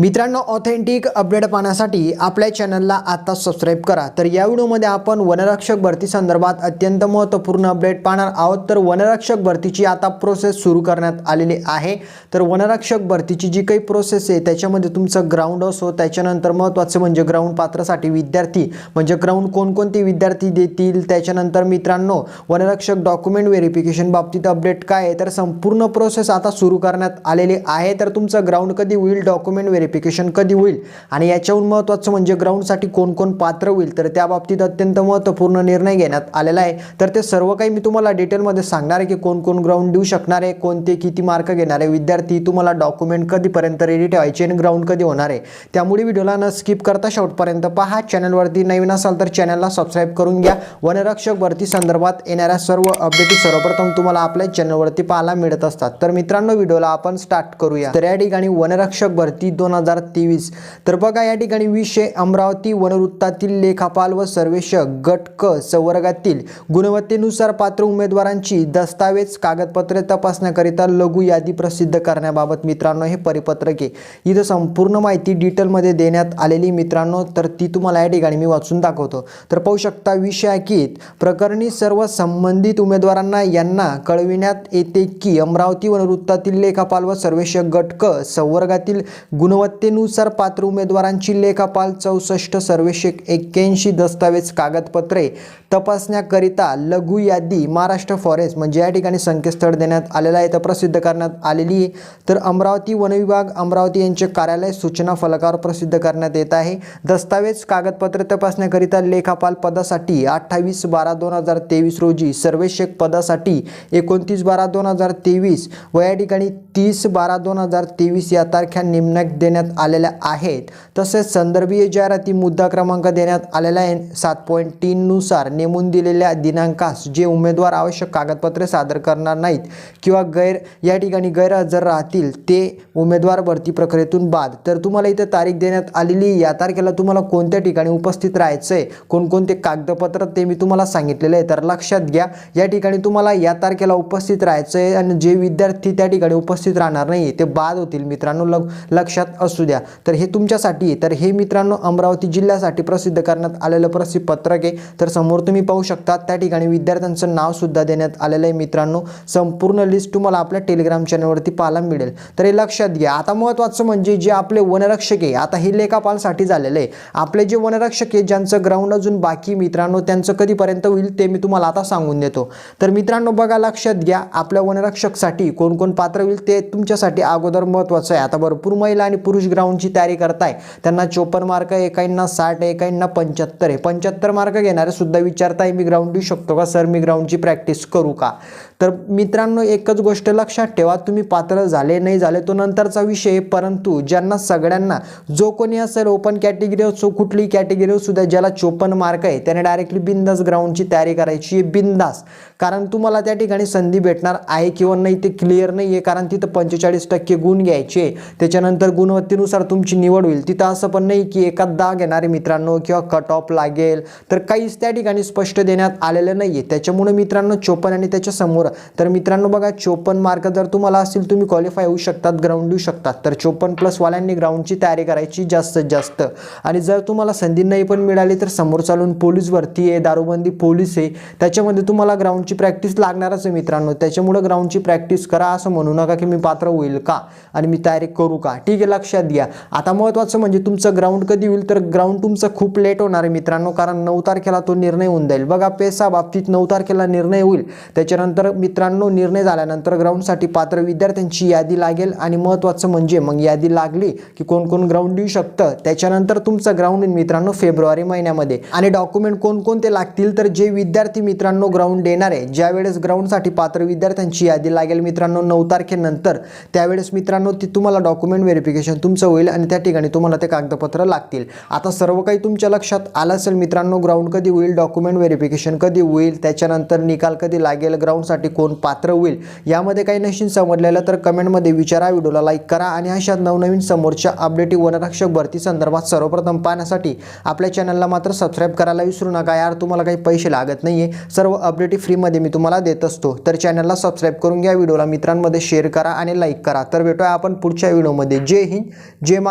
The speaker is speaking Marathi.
मित्रांनो ऑथेंटिक अपडेट पाहण्यासाठी आपल्या चॅनलला आता सबस्क्राईब करा. तर या व्हिडिओमध्ये आपण वनरक्षक भरती संदर्भात अत्यंत महत्त्वपूर्ण अपडेट पाहणार आहोत. तर वनरक्षक भरतीची आता प्रोसेस सुरू करण्यात आलेली आहे. तर वनरक्षक भरतीची जी काही प्रोसेस आहे त्याच्यामध्ये तुमचं ग्राउंड असो त्याच्यानंतर महत्त्वाचं म्हणजे ग्राउंड पात्रासाठी विद्यार्थी म्हणजे ग्राउंड कोणकोणते विद्यार्थी देतील त्याच्यानंतर मित्रांनो वनरक्षक डॉक्युमेंट व्हेरिफिकेशन बाबतीत अपडेट काय आहे? तर संपूर्ण प्रोसेस आता सुरू करण्यात आलेली आहे. तर तुमचं ग्राउंड कधी होईल डॉक्युमेंट व्हेरिफिकेशन कधी होईल? आणि याच्याहून महत्त्वाचं म्हणजे ग्राउंडसाठी कोण कोण पात्र होईल? तर त्या बाबतीत अत्यंत महत्त्वपूर्ण निर्णय घेण्यात आलेला आहे. तर ते सर्व काही मी तुम्हाला डिटेलमध्ये सांगणार आहे की कोण कोण ग्राउंड देऊ शकणार आहे कोणते किती मार्क घेणारे विद्यार्थी तुम्हाला डॉक्युमेंट कधीपर्यंत रेडी ठेवायचे आणि ग्राउंड कधी होणार आहे? त्यामुळे व्हिडिओला न स्किप करता शेवटपर्यंत पहा. चॅनलवरती नवीन असाल तर चॅनलला सबस्क्राईब करून घ्या. वनरक्षक भरती संदर्भात येणाऱ्या सर्व अपडेट सर्वप्रथम तुम्हाला आपल्या चॅनलवरती पाहायला मिळत असतात. तर मित्रांनो व्हिडिओला आपण स्टार्ट करूया. तर या ठिकाणी वनरक्षक भरती दोन हजार तेवीस. तर बघा या ठिकाणी विषय अमरावती वनवृत्तातील लेखापाल व सर्वेक्षक गट क संवर्गातील गुणवत्तेनुसार पात्र उमेदवारांची दस्तावेज कागदपत्रे तपासण्याकरिता लघु यादी प्रसिद्ध करण्याबाबत मित्रांनो हे परिपत्रक आहे. इथं संपूर्ण माहिती डिटेलमध्ये देण्यात आलेली मित्रांनो. तर ती तुम्हाला या ठिकाणी मी वाचून दाखवतो. तर पाहू शकता विषय की प्रकरणी सर्व संबंधित उमेदवारांना यांना कळविण्यात येते की अमरावती वनवृत्तातील लेखापाल व सर्वेक्षक गट क संवर्गातील गुणवत्तेनुसार पात्र उमेदवारांची लेखापाल चौसष्ट सर्वेक्षक एक्क्याऐंशी दस्तावेज कागदपत्रे तपासण्याकरिता लघु यादी महाराष्ट्र फॉरेस्ट म्हणजे या ठिकाणी संकेतस्थळ देण्यात आलेलं आहे. तर प्रसिद्ध करण्यात आलेली आहे. तर अमरावती वनविभाग अमरावती यांचे कार्यालय सूचना फलकावर प्रसिद्ध करण्यात येत आहे. दस्तावेज कागदपत्रे तपासण्याकरिता लेखापाल पदासाठी अठ्ठावीस बारा दोन हजार तेवीस रोजी सर्वेक्षक पदासाठी एकोणतीस बारा दोन हजार तेवीस व या ठिकाणी तीस बारा दोन हजार तेवीस या तारख्या नेमण्यात देण्यात आलेल्या आहेत. तसेच संदर्भीय जाहिराती मुद्दा क्रमांक देण्यात आलेला आहे. सात पॉईंट तीननुसार नेमून दिलेल्या दिनांकास जे उमेदवार आवश्यक कागदपत्रे सादर करणार नाहीत किंवा गैर या ठिकाणी गैरहजर राहतील ते उमेदवार भरती प्रक्रियेतून बाद. तर तुम्हाला इथे तारीख देण्यात आलेली या तारखेला तुम्हाला कोणत्या ठिकाणी उपस्थित राहायचं आहे कोणकोणते कागदपत्र ते मी तुम्हाला सांगितलेलं आहे. तर लक्षात घ्या या ठिकाणी तुम्हाला या तारखेला उपस्थित राहायचं आहे आणि जे विद्यार्थी त्या ठिकाणी उपस्थित राहणार नाही ते बाद होतील मित्रांनो. लक्षात असू द्या. तर हे तुमच्यासाठी आहे. तर हे मित्रांनो अमरावती जिल्ह्यासाठी प्रसिद्ध करण्यात आलेलं प्रसिद्ध पत्रक आहे. तर समोर तुम्ही पाहू शकता त्या ठिकाणी विद्यार्थ्यांचं नावसुद्धा देण्यात आलेलं आहे मित्रांनो. संपूर्ण लिस्ट तुम्हाला आपल्या टेलिग्राम चॅनलवरती पाहायला मिळेल. तर हे लक्षात घ्या. आता महत्त्वाचं म्हणजे जे आपले वनरक्षक आहे आता हे लेखापालसाठी झालेलं आहे. आपले जे वनरक्षक आहे ज्यांचं ग्राउंड अजून बाकी मित्रांनो त्यांचं कधीपर्यंत होईल ते मी तुम्हाला आता सांगून देतो. तर मित्रांनो बघा लक्षात घ्या. आपल्या वनरक्षकसाठी कोण कोण पात्र होईल ते तुमच्यासाठी अगोदर महत्त्वाचं आहे. आता भरपूर महिला आणि पुरुष ग्राउंडची तयारी करताय. त्यांना चोपन्न मार्क एकाईंना साठ एकाईंना पंच्याहत्तर आहे. पंच्याहत्तर मार्क घेणारे सुद्धा विचारताय मी ग्राउंड देऊ शकतो का? सर मी ग्राउंडची प्रॅक्टिस करू का? तर मित्रांनो एकच गोष्ट लक्षात ठेवा तुम्ही पात्र झाले नाही झाले तो नंतरचा विषय परंतु ज्यांना सगळ्यांना जो कोणी असेल ओपन कॅटेगरी असो कुठलीही कॅटेगरी सुद्धा ज्याला चोपन्न मार्क आहे त्याने डायरेक्टली बिंदास ग्राउंडची तयारी करायची आहे बिंदास. कारण तुम्हाला त्या ठिकाणी संधी भेटणार आहे किंवा नाही ते क्लिअर नाही आहे कारण तिथं पंचेचाळीस टक्के गुण घ्यायचे त्याच्यानंतर गुणवत्तेनुसार तुमची निवड होईल. तिथं असं पण नाही की एखाद दहा घेणारे मित्रांनो किंवा कट ऑफ लागेल. तर काहीच त्या ठिकाणी स्पष्ट देण्यात आलेलं नाही आहे त्याच्यामुळे मित्रांनो चोपन आणि त्याच्यासमोर तर मित्रांनो बघा चोपन्न मार्क जर तुम्हाला असतील तुम्ही क्वालिफाय होऊ शकतात ग्राउंड देऊ शकतात. तर चोपन्न प्लसवाल्यांनी ग्राउंडची तयारी करायची जास्तीत जास्त. आणि जर तुम्हाला संधी नाही पण मिळाली तर समोर चालून पोलीस भरती आहे दारूबंदी पोलीस आहे. त्याच्यामध्ये तुम्हाला ग्राउंडची प्रॅक्टिस लागणारच आहे मित्रांनो. त्याच्यामुळं ग्राउंडची प्रॅक्टिस करा असं म्हणू नका की मी पात्र होईल का? आणि मी तयारी करू का? ठीक आहे लक्षात घ्या. आता महत्त्वाचं म्हणजे तुमचं ग्राउंड कधी होईल? तर ग्राउंड तुमचं खूप लेट होणार आहे मित्रांनो. कारण नऊ तारखेला तो निर्णय होऊन जाईल. बघा पेसा बाबतीत नऊ तारखेला निर्णय होईल. त्याच्यानंतर मित्रांनो निर्णय झाल्यानंतर ग्राउंडसाठी पात्र विद्यार्थ्यांची यादी लागेल आणि महत्त्वाचं म्हणजे मग यादी लागली की कोण कोण ग्राउंड देऊ शकतं. त्याच्यानंतर तुमचं ग्राउंड मित्रांनो फेब्रुवारी महिन्यामध्ये. आणि डॉक्युमेंट कोणकोणते लागतील तर जे विद्यार्थी मित्रांनो ग्राउंड देणार आहे. ज्यावेळेस ग्राउंडसाठी पात्र विद्यार्थ्यांची यादी लागेल मित्रांनो नऊ तारखेनंतर त्यावेळेस मित्रांनो ती तुम्हाला डॉक्युमेंट व्हेरिफिकेशन तुमचं होईल आणि त्या ठिकाणी तुम्हाला ते कागदपत्र लागतील. आता सर्व काही तुमच्या लक्षात आलं असेल मित्रांनो ग्राउंड कधी होईल डॉक्युमेंट व्हेरिफिकेशन कधी होईल त्याच्यानंतर निकाल कधी लागेल ग्राउंडसाठी कोण पात्र होईल यामध्ये काही नशीन समजलेलं तर कमेंटमध्ये विचारा व्हिडिओला लाईक करा आणि अशा नवनवीन समोरच्या अपडेटी वनरक्षक भरती संदर्भात सर्वप्रथम पाहण्यासाठी आपल्या चॅनलला मात्र सबस्क्राईब करायला विसरू नका. यार तुम्हाला काही पैसे लागत नाही आहे सर्व अपडेटी फ्रीमध्ये मी तुम्हाला देत असतो. तर चॅनलला सबस्क्राईब करून घ्या व्हिडिओला मित्रांमध्ये शेअर करा आणि लाईक करा. तर भेटूया आपण पुढच्या व्हिडिओमध्ये जय हिंद जय मा